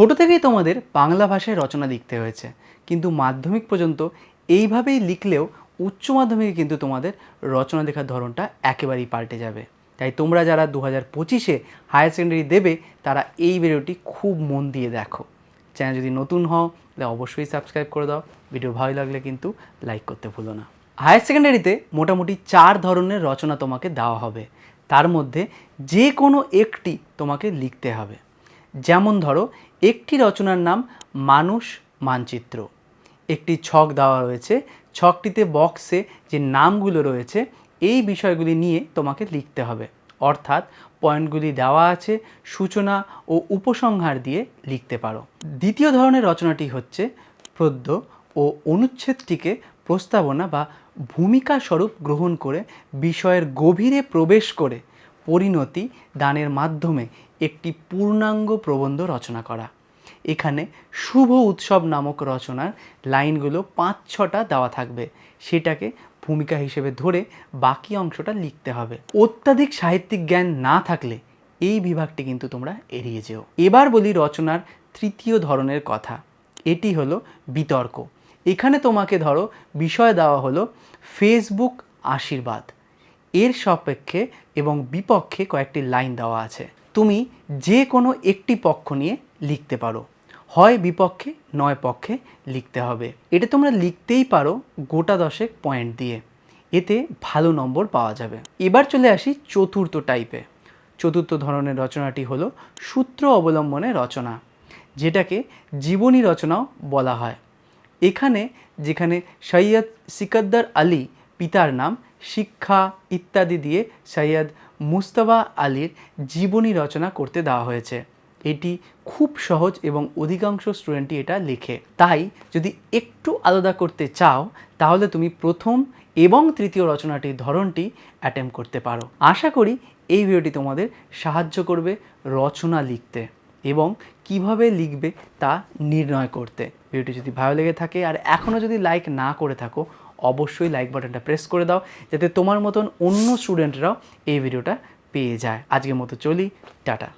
ছোট থেকেই তোমাদের বাংলা ভাষায় রচনা লিখতে হয়েছে। কিন্তু মাধ্যমিক পর্যন্ত এইভাবেই লিখলেও উচ্চ মাধ্যমিকে কিন্তু তোমাদের রচনা লেখার ধরনটা একেবারেই পাল্টে যাবে। তাই তোমরা যারা দু হাজার পঁচিশে হায়ার সেকেন্ডারি দেবে, তারা এই ভিডিওটি খুব মন দিয়ে দেখো। চ্যানেল যদি নতুন হও, তাহলে অবশ্যই সাবস্ক্রাইব করে দাও। ভিডিও ভালো লাগলে কিন্তু লাইক করতে ভুলো না। হায়ার সেকেন্ডারিতে মোটামুটি চার ধরনের রচনা তোমাকে দেওয়া হবে। তার মধ্যে যে কোনো একটি তোমাকে লিখতে হবে। যেমন ধরো, একটি রচনার নাম মানুষ মানচিত্র। একটি ছক দেওয়া রয়েছে। ছকটিতে বক্সে যে নামগুলো রয়েছে, এই বিষয়গুলি নিয়ে তোমাকে লিখতে হবে। অর্থাৎ পয়েন্টগুলি দেওয়া আছে, সূচনা ও উপসংহার দিয়ে লিখতে পারো। দ্বিতীয় ধরনের রচনাটি হচ্ছে পদ্য ও অনুচ্ছেদটিকে প্রস্তাবনা বা ভূমিকা স্বরূপ গ্রহণ করে বিষয়ের গভীরে প্রবেশ করে পরিণতি দানের মাধ্যমে একটি পূর্ণাঙ্গ প্রবন্ধ রচনা করা। এখানে শুভ উৎসব নামক রচনার লাইনগুলো পাঁচ ছটা দেওয়া থাকবে। সেটাকে ভূমিকা হিসেবে ধরে বাকি অংশটা লিখতে হবে। অত্যাধিক সাহিত্যিক জ্ঞান না থাকলে এই বিভাগটি কিন্তু তোমরা এড়িয়ে যেও। এবার বলি রচনার তৃতীয় ধরনের কথা। এটি হলো বিতর্ক। এখানে তোমাকে ধরো, বিষয় দেওয়া হলো, ফেসবুক আশীর্বাদ। এর সপক্ষে এবং বিপক্ষে কয়েকটি লাইন দেওয়া আছে। তুমি যে কোনো একটি পক্ষ নিয়ে লিখতে পারো। হয় বিপক্ষে, নয় পক্ষে লিখতে হবে। এটা তোমরা লিখতেই পারো গোটা দশেক পয়েন্ট দিয়ে। এতে ভালো নম্বর পাওয়া যাবে। এবার চলে আসি চতুর্থ টাইপে চতুর্থ ধরনের রচনাটি হলো সূত্র অবলম্বনে রচনা, যেটাকে জীবনী রচনাও বলা হয়। এখানে যেখানে সৈয়দ সিকদ্দার আলী পিতার নাম শিক্ষা ইত্যাদি দিয়ে সৈয়দ মুস্তফা আলীর জীবনী রচনা করতে দেওয়া হয়েছে। এটি খুব সহজ এবং অধিকাংশ স্টুডেন্টই এটা লেখে। তাই যদি একটু আলাদা করতে চাও, তাহলে তুমি প্রথম এবং তৃতীয় রচনাটির ধরনটি অ্যাটেম্প করতে পারো। আশা করি এই ভিডিওটি তোমাদের সাহায্য করবে রচনা লিখতে এবং কীভাবে লিখবে তা নির্ণয় করতে। ভিডিওটি যদি ভালো লেগে থাকে আর এখনও যদি লাইক না করে থাকো অবশ্যই লাইক বাটনটা প্রেস করে দাও, যাতে তোমার মতন অন্য স্টুডেন্টরাও এই ভিডিওটা পেয়ে যায়। আজকের মতো চলি, টাটা।